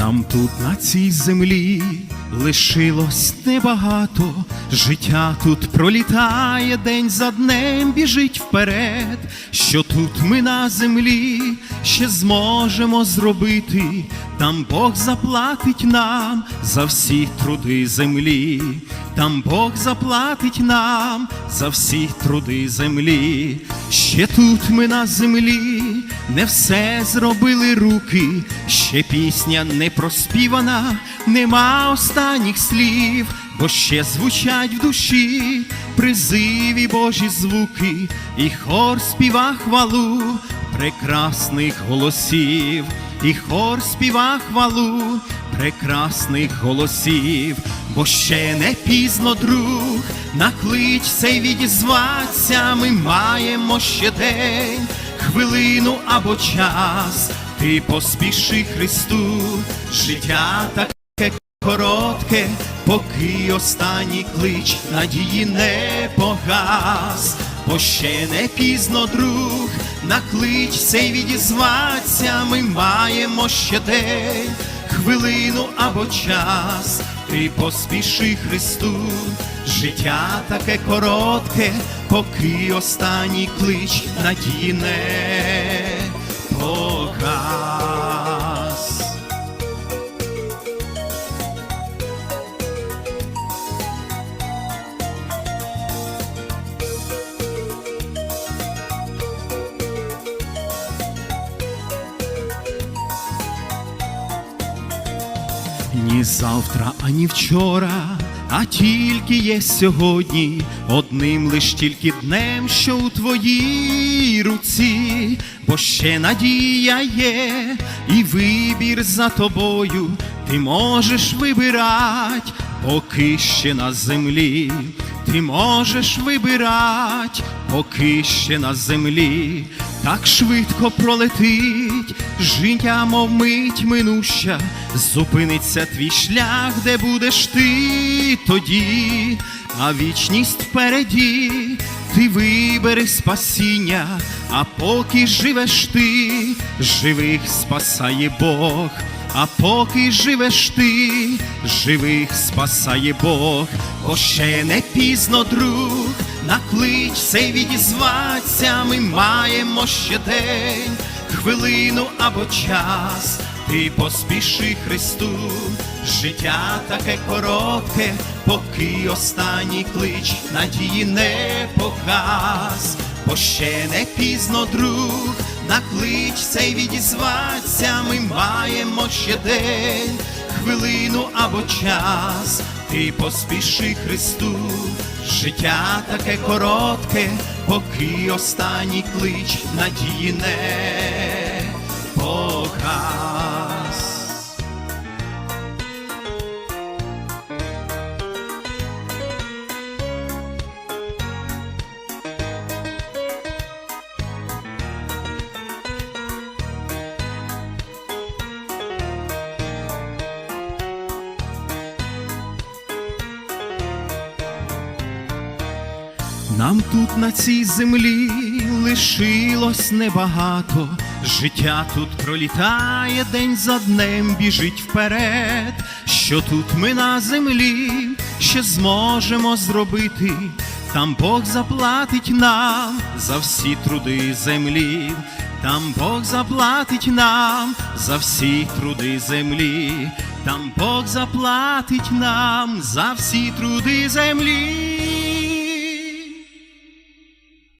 Нам тут на цій землі лишилось небагато, життя тут пролітає день за днем, біжить вперед. Що тут ми на землі ще зможемо зробити, там Бог заплатить нам за всі труди землі, там Бог заплатить нам за всі труди землі. Ще тут ми на землі не все зробили руки, ще пісня не проспівана, нема останніх слів, бо ще звучать в душі призиві Божі звуки, і хор співа хвалу прекрасних голосів, і хор співа хвалу прекрасних голосів, бо ще не пізно друг, наклич цей відізваться, ми маємо ще день, хвилину або час, ти поспіши Христу, життя таке коротке, поки останній клич надії не погас, бо ще не пізно друг, на клич цей відізваться, ми маємо ще день, хвилину або час, ти поспіши Христу, життя таке коротке, поки останній клич надії не Ні завтра, ані вчора, а тільки є сьогодні, одним лиш тільки днем, що у твоїй руці, бо ще надія є, і вибір за тобою, ти можеш вибирать, поки ще на землі, ти можеш вибирать, поки ще на землі, так швидко пролетить життя, мов мить минуща, зупиниться твій шлях, де будеш ти тоді, а вічність впереді, ти вибери спасіння, а поки живеш ти, живих спасає Бог. А поки живеш ти, живих спасає Бог, бо ще не пізно, друг, на клич цей відізваться, ми маємо ще день, хвилину або час, ти поспіши Христу, життя таке коротке, поки останній клич надії не погас, бо ще не пізно, друг, на клич цей відізваться, ми маємо ще день, хвилину або час, ти поспіши Христу, життя таке коротке, поки останній клич надії не. Нам тут на цій землі лишилось небагато, життя тут пролітає день за днем, біжить вперед. Що тут ми на землі ще зможемо зробити, там Бог заплатить нам за всі труди землі, там Бог заплатить нам за всі труди землі, там Бог заплатить нам за всі труди землі.